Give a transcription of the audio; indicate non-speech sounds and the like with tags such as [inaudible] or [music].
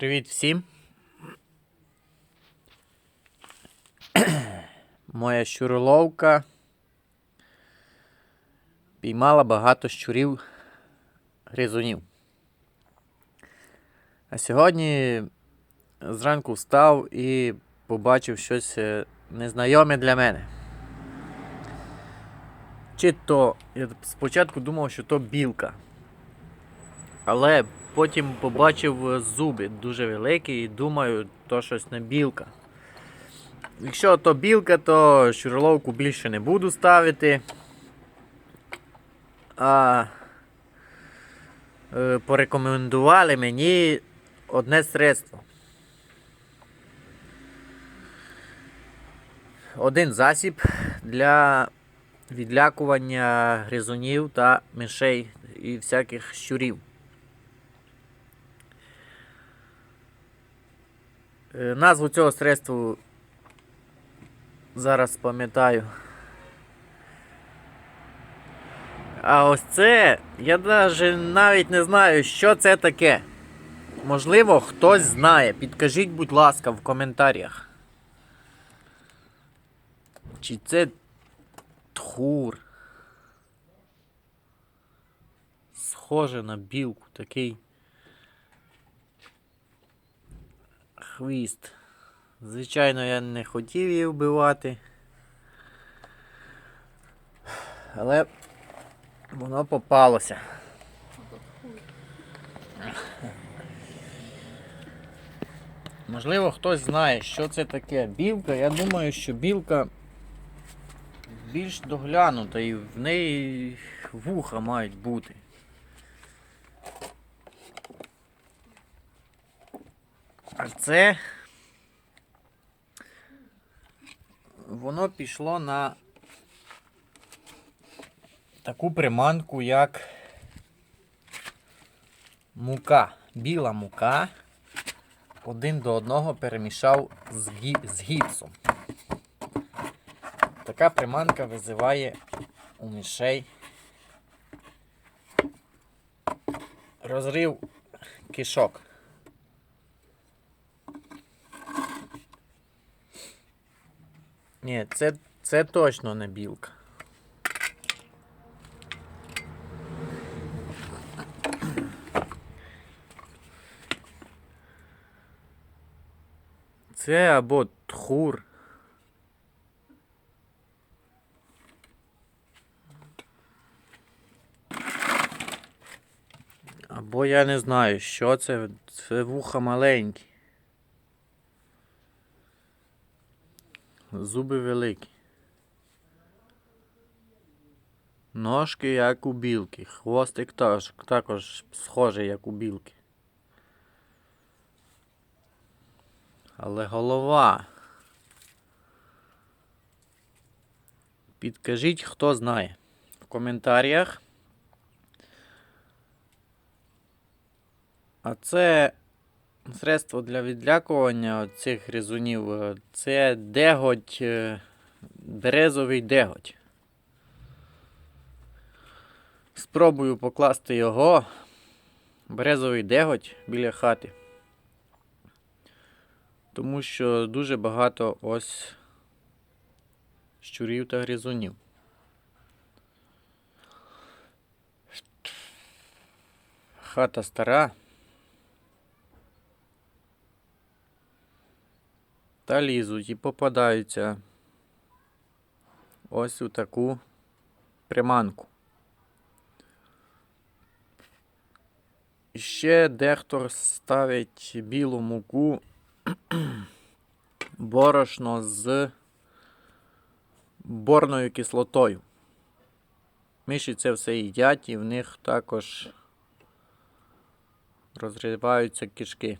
Привіт всім. Моя щуроловка піймала багато щурів гризунів. А сьогодні зранку встав і побачив щось е, незнайоме для мене. Чи то я спочатку думав, що то білка. Але потім побачив е, зуби дуже великі і думаю, то щось не білка. Якщо то білка, то щуроловку більше не буду ставити. А е, порекомендували мені одне средство. Один засіб для відлякування гризунів та мишей і всяких щурів. Назву цього средства зараз пам'ятаю. А ось це, я даже навіть не знаю, що це таке. Можливо, хтось знає. Підкажіть, будь ласка, в коментарях. Чи це тхур? Схоже на білку, такий. Хвіст. Звичайно, я не хотів її вбивати. Але воно попалося. Можливо, хтось знає, що це таке білка. Я думаю, що білка більш доглянута і в неї вуха мають бути. А це воно пішло на таку приманку, як мука. Біла мука. Один до одного перемішав з, гі... з гіпсом. Така приманка визиває у мишей розрив кишок. Ні, це, це точно не білка. Це або тхур. Або я не знаю, що це. Це вуха маленькі. Зуби великі. Ножки як у білки. Хвостик також, також схожий, як у білки. Але голова. Підкажіть, хто знає. В коментарях. А це средство для відлякування цих гризунів е, це деготь, е, березовий деготь. Спробую покласти його, березовий деготь біля хати. Тому що дуже багато ось щурів та гризунів. Хата стара. Та лізуть і попадаються ось у таку приманку. Ще дехто ставить білу муку [clears throat] борошно з борною кислотою. Миші це все їдять і в них також розриваються кишки.